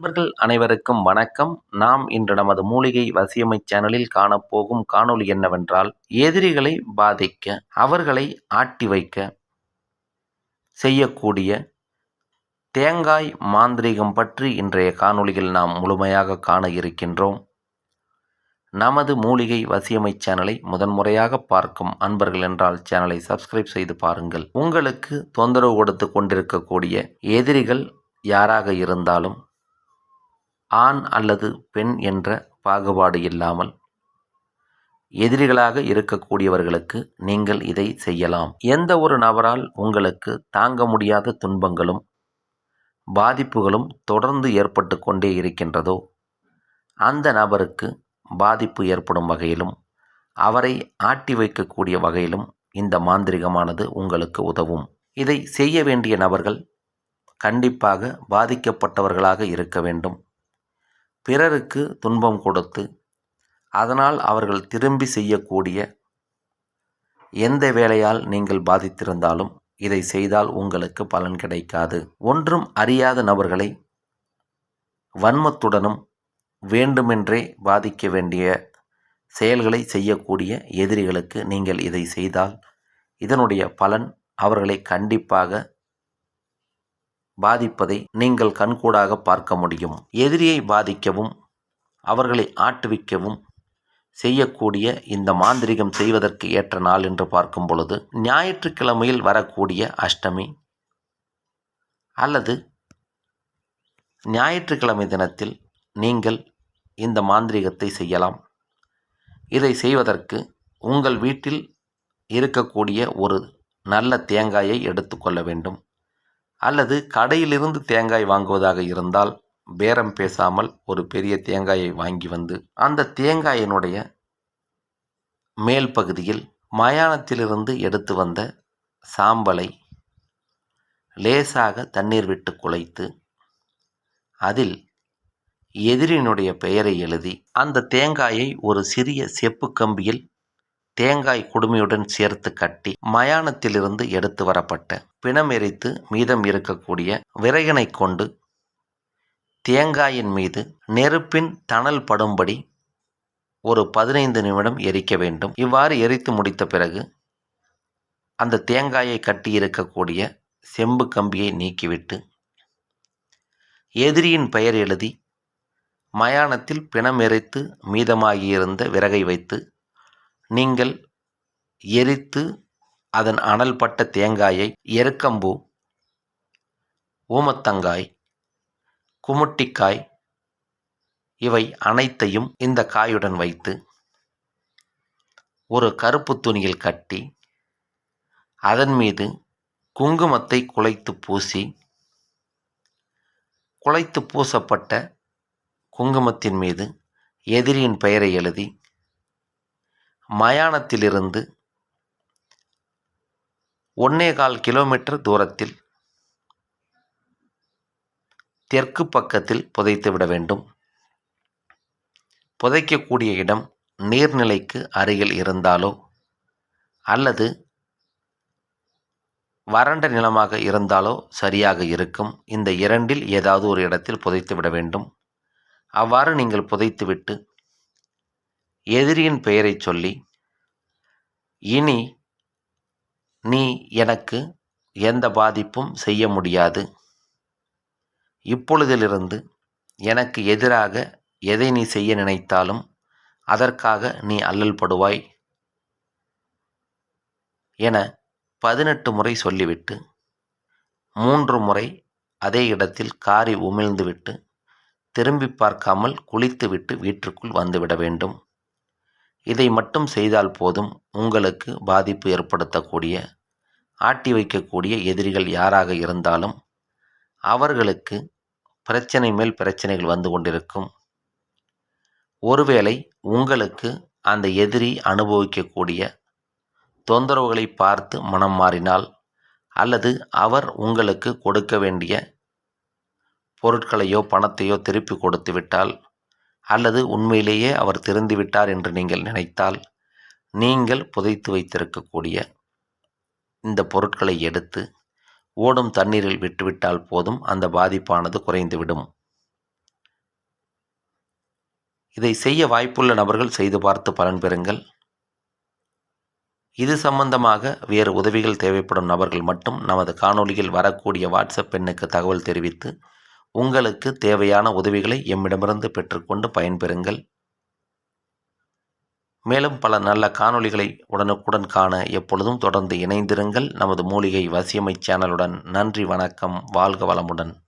நண்பர்கள் அனைவருக்கும் வணக்கம். நாம் இன்று நமது மூலிகை வசியமை சேனலில் காணப்போகும் காணொளி என்னவென்றால் எதிரிகளை பாதிக்க அவர்களை ஆட்டி வைக்க செய்யக்கூடிய தேங்காய் மாந்திரீகம் பற்றி இன்றைய காணொலியில் நாம் முழுமையாக காண இருக்கின்றோம். நமது மூலிகை வசியமை சேனலை முதன்முறையாக பார்க்கும் அன்பர்கள் என்றால் சேனலை சப்ஸ்கிரைப் செய்து பாருங்கள். உங்களுக்கு தொந்தரவு கொடுத்து கொண்டிருக்கக்கூடிய எதிரிகள் யாராக இருந்தாலும் ஆண் அல்லது பெண் என்ற பாகுபாடு இல்லாமல் எதிரிகளாக இருக்கக்கூடியவர்களுக்கு நீங்கள் இதை செய்யலாம். எந்த ஒரு நபரால் உங்களுக்கு தாங்க முடியாத துன்பங்களும் பாதிப்புகளும் தொடர்ந்து ஏற்பட்டு கொண்டே இருக்கின்றதோ அந்த நபருக்கு பாதிப்பு ஏற்படும் வகையிலும் அவரை ஆட்டி வைக்கக்கூடிய வகையிலும் இந்த மாந்திரிகமானது உங்களுக்கு உதவும். இதை செய்ய வேண்டிய நபர்கள் கண்டிப்பாக பாதிக்கப்பட்டவர்களாக இருக்க வேண்டும். பிறருக்கு துன்பம் கொடுத்து அதனால் அவர்கள் திரும்பி செய்யக்கூடிய எந்த வேலையால் நீங்கள் பாதித்திருந்தாலும் இதை செய்தால் உங்களுக்கு பலன் கிடைக்காது. ஒன்றும் அறியாத நபர்களை வன்மத்துடனும் வேண்டுமென்றே பாதிக்க வேண்டிய செயல்களை செய்யக்கூடிய எதிரிகளுக்கு நீங்கள் இதை செய்தால் இதனுடைய பலன் அவர்களை கண்டிப்பாக பாதிப்பதை நீங்கள் கண்கூடாக பார்க்க முடியும். எதிரியை பாதிக்கவும் அவர்களை ஆட்டுவிக்கவும் செய்யக்கூடிய இந்த மாந்திரிகம் செய்வதற்கு ஏற்ற நாள் என்று பார்க்கும் பொழுது ஞாயிற்றுக்கிழமையில் வரக்கூடிய அஷ்டமி அல்லது ஞாயிற்றுக்கிழமை தினத்தில் நீங்கள் இந்த மாந்திரிகத்தை செய்யலாம். இதை செய்வதற்கு உங்கள் வீட்டில் இருக்கக்கூடிய ஒரு நல்ல தேங்காயை எடுத்துக்கொள்ள வேண்டும். அல்லது கடையிலிருந்து தேங்காய் வாங்குவதாக இருந்தால் பேரம் பேசாமல் ஒரு பெரிய தேங்காயை வாங்கி வந்து அந்த தேங்காயினுடைய மேல் பகுதியில் மயானத்திலிருந்து எடுத்து வந்த சாம்பலை லேசாக தண்ணீர் விட்டு குலைத்து அதில் எதிரினுடைய பெயரை எழுதி அந்த தேங்காயை ஒரு சிறிய செப்பு கம்பியில் தேங்காய் குடுமையுடன் சேர்த்து கட்டி மயானத்திலிருந்து எடுத்து வரப்பட்ட பிணம் எரித்து மீதம் இருக்கக்கூடிய விறகினை கொண்டு தேங்காயின் மீது நெருப்பின் தணல் படும்படி ஒரு பதினைந்து நிமிடம் எரிக்க வேண்டும். இவ்வாறு எரித்து முடித்த பிறகு அந்த தேங்காயை கட்டி இருக்கக்கூடிய செம்பு கம்பியை நீக்கிவிட்டு எதிரியின் பெயர் எழுதி மயானத்தில் பிணம் எரித்து மீதமாகியிருந்த விறகை வைத்து நீங்கள் எரித்து அதன் அனல் பட்ட தேங்காயை எருக்கம்பூ ஊமத்தங்காய் குமுட்டிக்காய் இவை அனைத்தையும் இந்த காயுடன் வைத்து ஒரு கருப்பு துணியில் கட்டி அதன் மீது குங்குமத்தை குலைத்து பூசி குலைத்து பூசப்பட்ட குங்குமத்தின் மீது எதிரியின் பெயரை எழுதி மயானத்திலிருந்து ஒன்னே கால் கிலோமீட்டர் தூரத்தில் தெற்கு பக்கத்தில் புதைத்து விட வேண்டும். புதைக்கக்கூடிய இடம் நீர்நிலைக்கு அருகில் இருந்தாலோ அல்லது வறண்ட நிலமாக இருந்தாலோ சரியாக இருக்கும். இந்த இரண்டில் ஏதாவது ஒரு இடத்தில் புதைத்து விட வேண்டும். அவ்வாறு நீங்கள் புதைத்துவிட்டு எதிரியின் பெயரை சொல்லி இனி நீ எனக்கு எந்த பாதிப்பும் செய்ய முடியாது. இப்பொழுதிலிருந்து எனக்கு எதிராக எதை நீ செய்ய நினைத்தாலும் அதற்காக நீ அல்லல் படுவாய் என பதினெட்டு முறை சொல்லிவிட்டு மூன்று முறை அதே இடத்தில் காரி உமிழ்ந்துவிட்டு திரும்பி பார்க்காமல் குளித்துவிட்டு வீட்டிற்குள் வந்துவிட வேண்டும். இதை மட்டும் செய்தால் போதும் உங்களுக்கு பாதிப்பு ஏற்படுத்தக்கூடிய ஆட்டி வைக்கக்கூடிய எதிரிகள் யாராக இருந்தாலும் அவர்களுக்கு பிரச்சனை மேல் பிரச்சனைகள் வந்து கொண்டிருக்கும். ஒருவேளை உங்களுக்கு அந்த எதிரி அனுபவிக்கக்கூடிய தொந்தரவுகளை பார்த்து மனம் மாறினால் அல்லது அவர் உங்களுக்கு கொடுக்க வேண்டிய பொருட்களையோ பணத்தையோ திருப்பி கொடுத்து விட்டால் அல்லது உண்மையிலேயே அவர் திறந்துவிட்டார் என்று நீங்கள் நினைத்தால் நீங்கள் புதைத்து வைத்திருக்கக்கூடிய இந்த பொருட்களை எடுத்து ஓடும் தண்ணீரில் விட்டுவிட்டால் போதும் அந்த பாதிப்பானது குறைந்துவிடும். இதை செய்ய வாய்ப்புள்ள நபர்கள் செய்து பார்த்து பலன் பெறுங்கள். இது சம்பந்தமாக வேறு உதவிகள் தேவைப்படும் நபர்கள் மட்டும் நமது காணொளியில் வரக்கூடிய வாட்ஸ்அப் எண்ணுக்கு தகவல் தெரிவித்து உங்களுக்கு தேவையான உதவிகளை எம்மிடமிருந்து பெற்றுக்கொண்டு பயன்பெறுங்கள். மேலும் பல நல்ல காணொளிகளை உடனுக்குடன் காண எப்பொழுதும் தொடர்ந்து இணைந்திருங்கள். நமது மூலிகை வசியமை சேனலுடன் நன்றி வணக்கம் வாழ்க வளமுடன்.